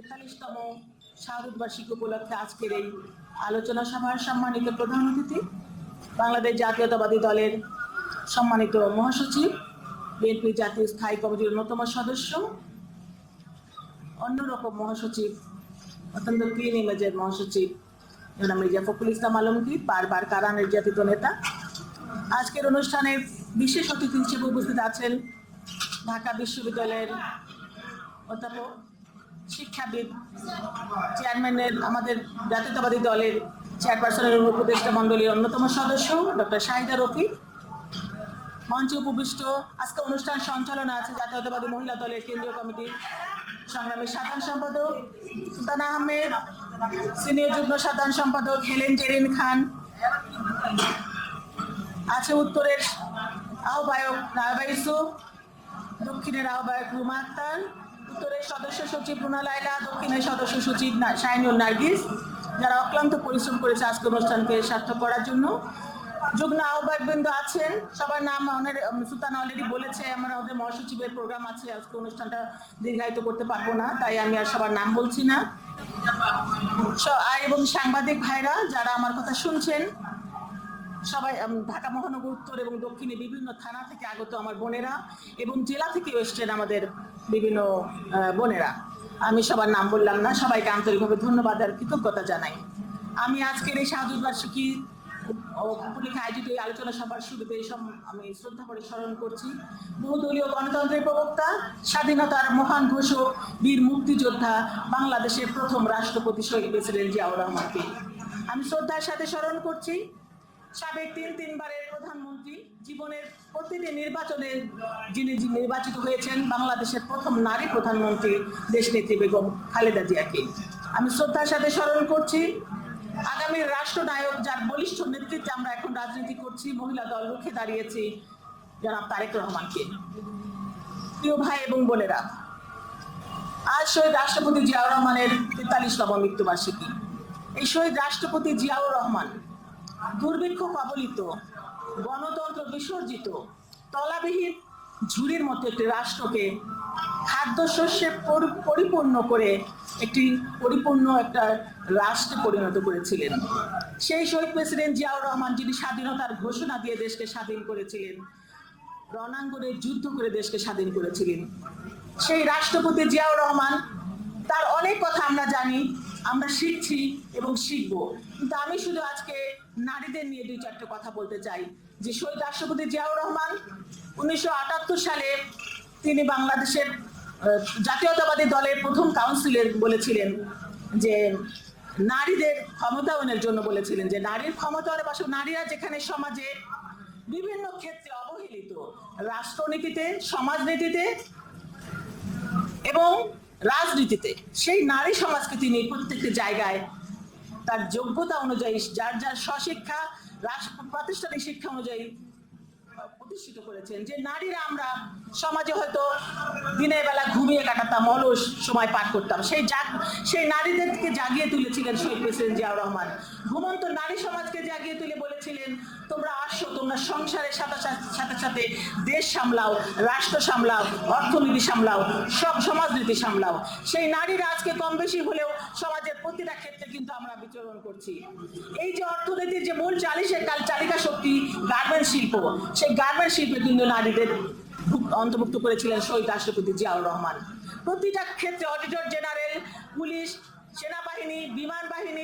তেতাল্লিশতম বার্ষিকী উপলক্ষে আজকের এই আলোচনা সভার সম্মানিত প্রধান অতিথি, বাংলাদেশ জাতীয়তাবাদী দলের সম্মানিত মহাসচিব, বিএনপি জাতীয় স্থায়ী কমিটির অন্যতম সদস্য, অন্যরকম মহাসচিব, অত্যন্ত ক্লিন ইমেজের মহাসচিব মির্জা ফখরুল ইসলাম আলমগীর, বারবার কারা নির্যাতিত নেতা। আজকের অনুষ্ঠানে বিশেষ অতিথি হিসেবে উপস্থিত আছেন ঢাকা বিশ্ববিদ্যালয়ের অধ্যাপক শিক্ষাবিদ, চেয়ারম্যানের, আমাদের জাতীয়তাবাদী দলের চেয়ারপারসনের উপদেষ্টা মণ্ডলীর অন্যতম সদস্য ডক্টর শাহিদা রফিক। মঞ্চে উপবিষ্ট, আজকে অনুষ্ঠান সঞ্চালনা আছে জাতীয়তাবাদী মহিলা দলের কেন্দ্রীয় কমিটির সংগ্রামী সাধারণ সম্পাদক সুলতান আহমেদ, সিনিয়র যুগ্ম সাধারণ সম্পাদক হেলেন জেরিন খান। আছে উত্তরের আহ্বায়ক ইউসুফ, দক্ষিণের আহ্বায়ক রুমা আক্তার উত্তরের সদস্য সচিব রুনা লাইলা দক্ষিণের সদস্য সচিব শাহিনুল নার্গিস, যারা অক্লান্ত পরিশ্রম করেছে আজকে অনুষ্ঠানকে সার্থক করার জন্য। যুগ্ম আহ্বায়কবৃন্দ আছেন। সবার নাম অনের সুলতান অলরেডি বলেছে, আমরা ওদের মহাসচিবের প্রোগ্রাম আছে, আজকে অনুষ্ঠানটা দীর্ঘায়িত করতে পারব না, তাই আমি আর সবার নাম বলছি না। এবং সাংবাদিক ভাইরা, যারা আমার কথা শুনছেন সবাই ঢাকা মহানগর উত্তর এবং দক্ষিণে বিভিন্ন থানা থেকে আগত আমার বোনেরা এবং জেলা থেকে এসছেন আমাদের বিভিন্ন বোনেরা। আমি সবার নাম বললাম না, সবাইকে আন্তরিকভাবে ধন্যবাদ আর কৃতজ্ঞতা জানাই। আমি আজকের এই শাহাদুর বার্ষিকী উপলক্ষে আয়োজিত এই আলোচনা সভার শুরুতে সব আমি শ্রদ্ধা করে স্মরণ করছি। বহুদলীয় গণতন্ত্রের প্রবক্তা, স্বাধীনতার মহান ঘোষক, বীর মুক্তিযোদ্ধা, বাংলাদেশের প্রথম রাষ্ট্রপতি শহীদ প্রেসিডেন্ট জিয়াউর রহমানকে। আমি শ্রদ্ধার সাথে স্মরণ করছি। সাবেক তিন তিনবারের প্রধানমন্ত্রী জীবনের প্রতিটি নির্বাচনে যিনি নির্বাচিত হয়েছেন, বাংলাদেশের প্রথম নারী প্রধানমন্ত্রী দেশনেত্রী বেগম খালেদা জিয়াকে। আমি শ্রদ্ধার সাথে স্মরণ করছি, আগামী রাষ্ট্রনায়ক যার বলিষ্ঠ নেতৃত্বে আমরা এখন রাজনীতি করছি, মহিলা দল রুখে দাঁড়িয়েছি জনাব তারেক রহমানকে। প্রিয় ভাই এবং বোনেরা, আজ শহীদ রাষ্ট্রপতি জিয়াউর রহমানের তেতাল্লিশতম মৃত্যুবার্ষিকী। এই শহীদ রাষ্ট্রপতি জিয়াউর রহমান দুর্ভিক্ষ কবলিত, গণতন্ত্র বিসর্জিত, তলাবিহীন ঝুড়ির মতো একটি রাষ্ট্রকে খাদ্যশস্যে পরিপূর্ণ করে একটি পরিপূর্ণ একটা রাষ্ট্রে পরিণত করেছিলেন। সেই শহীদ প্রেসিডেন্ট জিয়াউর রহমান, যিনি স্বাধীনতার ঘোষণা দিয়ে দেশকে স্বাধীন করেছিলেন, রণাঙ্গনে যুদ্ধ করে দেশকে স্বাধীন করেছিলেন। সেই রাষ্ট্রপতি জিয়াউর রহমান, তার অনেক কথা আমরা জানি আমরা শিখছি এবং শিখব। কিন্তু আমি শুধু আজকে নারীদের নিয়ে দুই চারটে কথা বলতে চাই। যে শহীদ রাষ্ট্রপতি জিয়াউর রহমান উনিশশো আটাত্তর সালে তিনি বাংলাদেশের জাতীয়তাবাদী দলের প্রথম কাউন্সিলের বলেছিলেন যে নারীদের ক্ষমতায়নের জন্য বলেছিলেন যে নারীর ক্ষমতায়নের পাশাপাশি নারীরা যেখানে সমাজে বিভিন্ন ক্ষেত্রে অবহেলিত রাষ্ট্রনীতিতে সমাজনীতিতে এবং রাজনীতিতে, সেই নারী সমাজকে তিনি প্রত্যেকটি জায়গায় তার যোগ্যতা অনুযায়ী, যার যার স্বশিক্ষা প্রাতিষ্ঠানিক শিক্ষা অনুযায়ী প্রতিষ্ঠিত করেছেন যে নারীরা আমরা সমাজে হয়তো দিনের বেলা ঘুমিয়ে কাটাতাম, অলস সময় পার করতাম। সেই জাগ, সেই নারীদেরকে জাগিয়ে তুলেছিলেন শহীদ প্রেসিডেন্ট জিয়াউর রহমান। ঘুমন্ত নারী সমাজকে জাগিয়ে তুলে বলেছিলেন, তোমরা আসো, তোমরা সংসারের সাথে সাথে- সাথে দেশ সামলাও, রাষ্ট্র সামলাও, অর্থনীতি সামলাও, সব সমাজনীতি সামলাও। সেই নারীরা আজকে কম বেশি হলেও সমাজের প্রতিটা ক্ষেত্রে কিন্তু আমরা বিচরণ করছি। এই যে অর্থনীতির যে মূল চালিশের কাল চালিকা শক্তি গার্মেন্ট শিল্প, সেই গার্মেন্ট শিল্পে কিন্তু নারীদের অন্তর্ভুক্ত করেছিলেন শহীদ রাষ্ট্রপতি জিয়াউর রহমান। প্রতিটা ক্ষেত্রে অডিটর জেনারেল পুলিশ, সেনাবাহিনী, বিমান বাহিনী